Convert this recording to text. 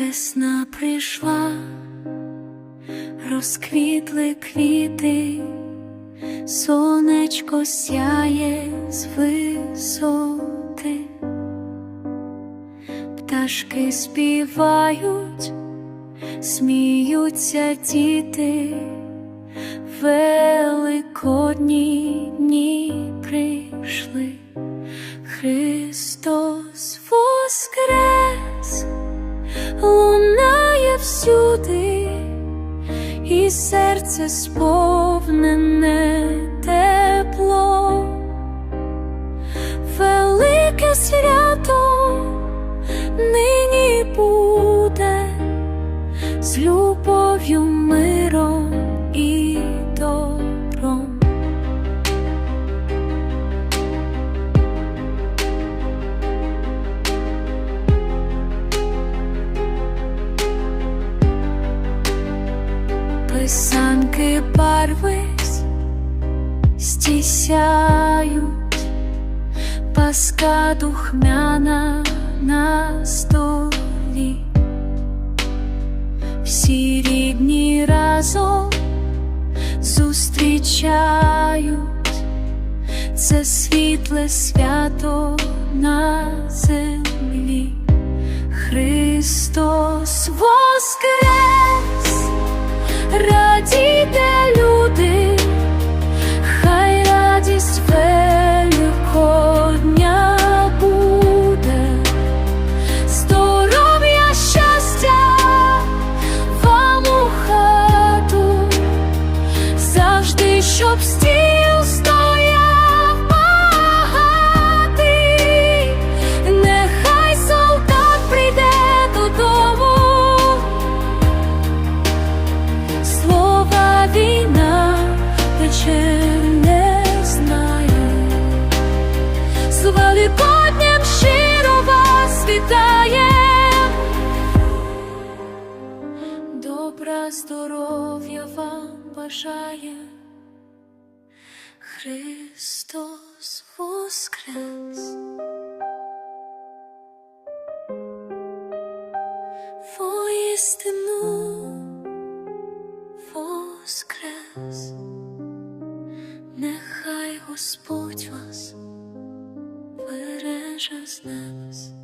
Весна прийшла, розквітли квіти, сонечко сяє з висоти, пташки співають, сміються діти, великодні дні прийшли, Христос лунає всюди, і серце сповнене тепло, велике свято нині буде з любов'ю, миром Писанки барвись стісяють, паска духмяна на столі, всі рідні разом зустрічають це світле свято на землі. Христос воскрес! Добра здоров'я вам бажає, Христос воскрес. Воістину воскрес, нехай Господь вас береже з небес.